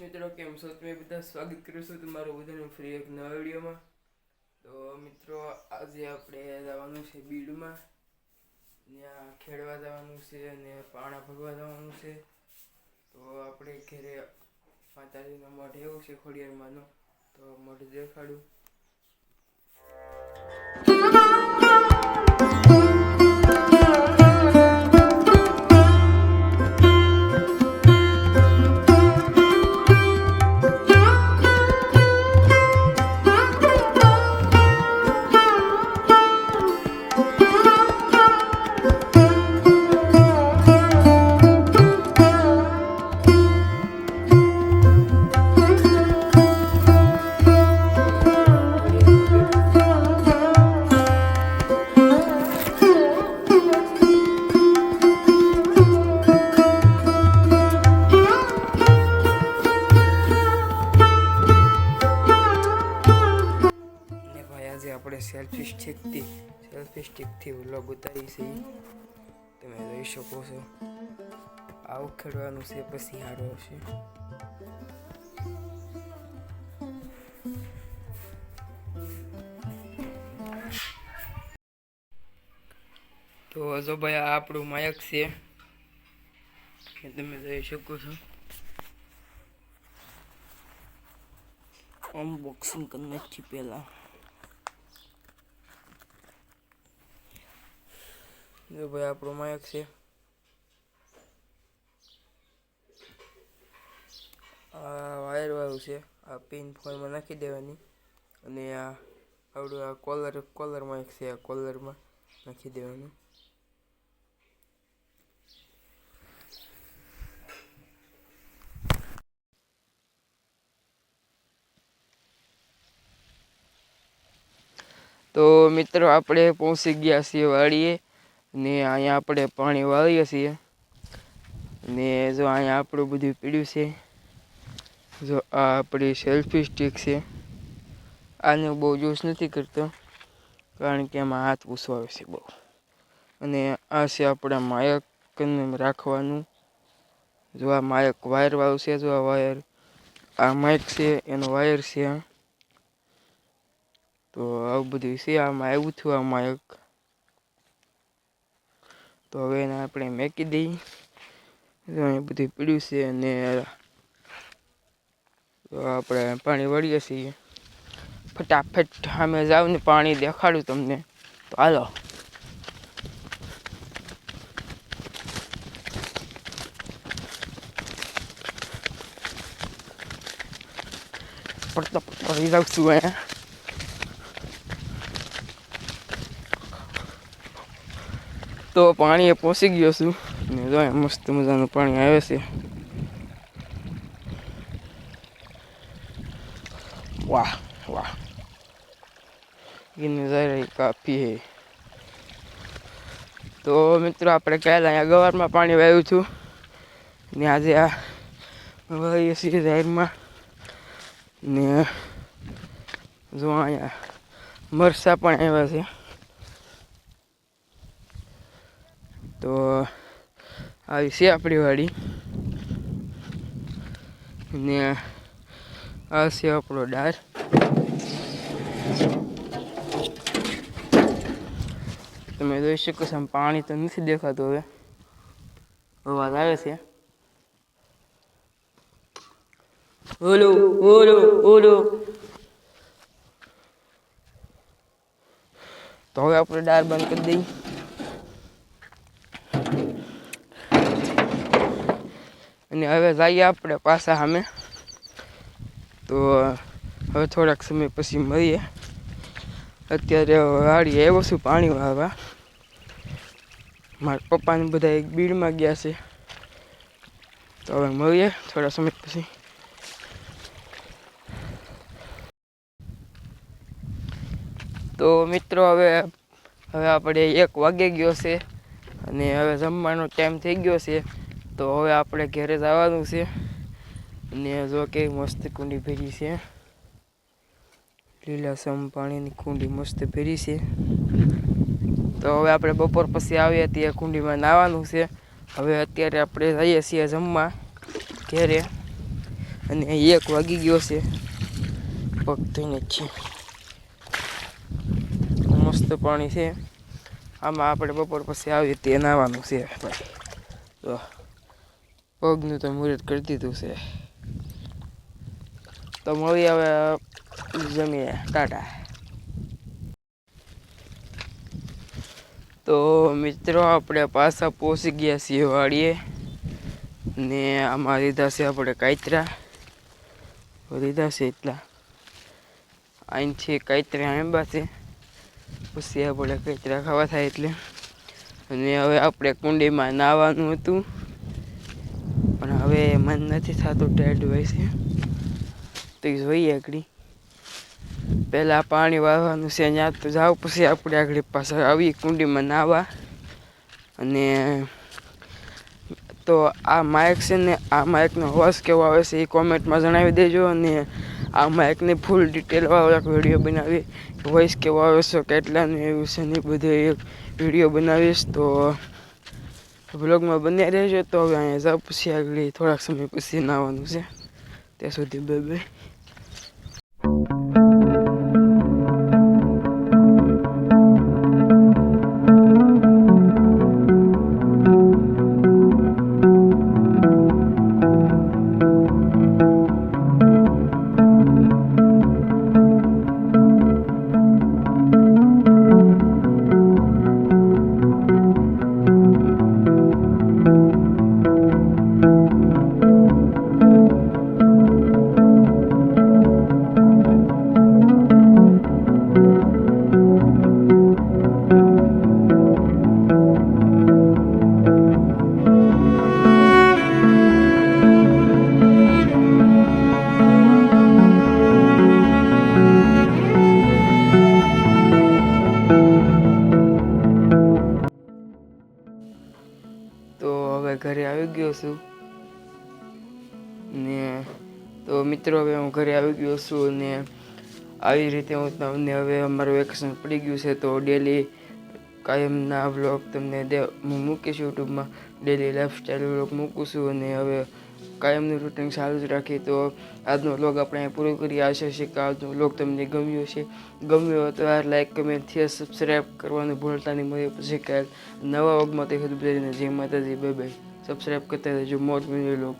મિત્રો, કેમ છો? તમે બધા સ્વાગત કરું છું તમારું બધાનું ફ્રી એક નવા વિડીયોમાં. તો મિત્રો, આજે આપણે જવાનું છે બીડમાં. ત્યાં ખેડવા જવાનું છે અને પાણા ભરવા જવાનું છે. તો આપણે ઘરે માતાજીનો મઢ એવું છે ખોડિયારમાંનો. તો મઢ દેખાડું. સેલ્ફી સ્ટિકથી સેલ્ફી સ્ટિકથી વ્લોગ ઉતારી છે તમે જોઈ શકો છો આવું ખેડવાનું છે પછી હારો હશે તો જો ભાઈ આ આપણું માયક છે એ તમે જોઈ શકો છો અનબોક્સિંગ કરી નાખી પહેલા જો ભાઈ આપણો માયક છે. આ વાયર વાળું છે, આ પિન ફોનમાં નાખી દેવાની. અને આ આવડું આ કોલર કોલર માયક છે, આ કોલરમાં નાખી દેવાનું. તો મિત્રો, આપણે પહોંચી ગયા છીએ વાડીએ. ને અહીંયા આપણે પાણી વાળીએ છીએ. ને જો અહીંયા આપણું બધું પીડ્યું છે. જો આ આપણી સેલ્ફી સ્ટિક છે. આને બહુ યુઝ નથી કરતો, કારણ કે એમાં હાથ પૂસવાવે છે બહુ. અને આ છે આપણા માયકને રાખવાનું. જો આ માયક વાયરવાળું છે, જો આ વાયર આ માયક છે, એનો વાયર છે. તો આવું બધું છે, આમાં આવ્યું થયું આ માયક તો હવે એને આપણે મેકી દઈએ. અહીં બધું પીડ્યું છે અને આપણે પાણી વળીએ છીએ. ફટાફટ સામે જાવને પાણી દેખાડું તમને. તો હાલો. પડતો પડી જાઉં છું અહીંયા. તો પાણીએ પહોંચી ગયો છું. ને જો મસ્ત મજાનું પાણી આવે છે. વાહ વાહ. એ નજારા કાપી હે. તો મિત્રો, આપણે કાલે અહીંયા ગવારમાં પાણી વાવ્યું છું. ને આજે આ વાવીએ છીએ જાહેરમાં. ને જો અહીંયા મરસા પણ આવ્યા છે. તો આવી છે આપણી વાડી. ને આ છે આપણો ડાર. તમે જોઈ શકો છો પાણી તો નથી દેખાતું હવે. અવાજ આવે છે. ઓલો ઓલો ઓલો. તો હવે આપણે ડાર બંધ કરી દઈએ. અને હવે જઈએ આપણે પાછા સામે. તો હવે થોડાક સમય પછી મળીએ. અત્યારે વાળીએ આવ્યો છું પાણી વાળવા મારા પપ્પાને બધા એક બીડમાં ગયા છે. તો હવે મળીએ થોડા સમય પછી. તો મિત્રો હવે હવે આપણે એક વાગે ગયો છે. અને હવે જમવાનો ટાઈમ થઈ ગયો છે. તો હવે આપણે ઘરે જવાનું છે. અને જો કે મસ્ત કુંડી ભેરી છે. લીલાસમ પાણીની કુંડી મસ્ત ભેરી છે. તો હવે આપણે બપોર પછી આવીએ ત્યાં કુંડીમાં નાહવાનું છે. હવે અત્યારે આપણે જઈએ છીએ જમવા ઘેરે. અને એક વાગી ગયો છે. પગ થઈને છે મસ્ત પાણી છે. આમાં આપણે બપોર પછી આવીએ તે નાહવાનું છે. ભાઈ તો પગનું તો મુહૂર્ત કરી દીધું છે. તો મળી હવે જમીએ ટાટા. તો મિત્રો આપણે પાછા પહોંચી ગયા છીએ વાડીએ ને આમાં લીધા છે આપણે કાયતરા. લીધા છે એટલા. અહીંથી કાયતરા આંબા છે. પછી આપણે કાયતરા ખાવા થાય એટલે. અને હવે આપણે કુંડીમાં નાહવાનું હતું. મન નથી થતું ટેડ હોય છે તો જોઈએ આગળ. પહેલાં પાણી વાળવાનું છે ત્યાં તો જાવ પછી આપણે આગળ પાસે આવી કુંડીમાં નાવા અને તો આ માઇક છે ને, આ માઇકનો અવાજ કેવો આવે છે એ કોમેન્ટમાં જણાવી દેજો અને આ માઇકની ફૂલ ડિટેલવાળો એક વીડિયો બનાવી. વોઇસ કેવો આવે છે, કેટલાનું એવું છે ને બધું એક વીડિયો બનાવીશ તો બ્લોગમાં બન્યા રહેજો તો હવે અહીંયા જાઉં પછી આગળ થોડાક સમય પછી નાવાનું છે. ત્યાં સુધી બે બે મિત્રો હવે હું ઘરે આવી ગયો છું ને આવી રીતે હું તમને હવે અમારું વેકેશન પડી ગયું છે તો ડેલી કાયમના વ્લોગ તમને હું મૂકીશ યુટ્યુબમાં. ડેલી લાઈફસ્ટાઈલ વ્લોગ મૂકું છું અને હવે કાયમનું રૂટિન સારું જ રાખી તો આજનો વ્લોગ આપણે પૂરો કરી આશા છે કે આજનો વ્લોગ તમને ગમ્યો છે ગમ્યો તો યાર લાઈક કમેન્ટ થયા સબસ્ક્રાઈબ કરવાનું ભૂલતા નહીં. મળે પછી કાલ નવા વ્લોગમાં તે બધાને જય માતાજી. બે બાય સબસ્ક્રાઈબ કરતા રહેજો. મોત વીડિયો લોક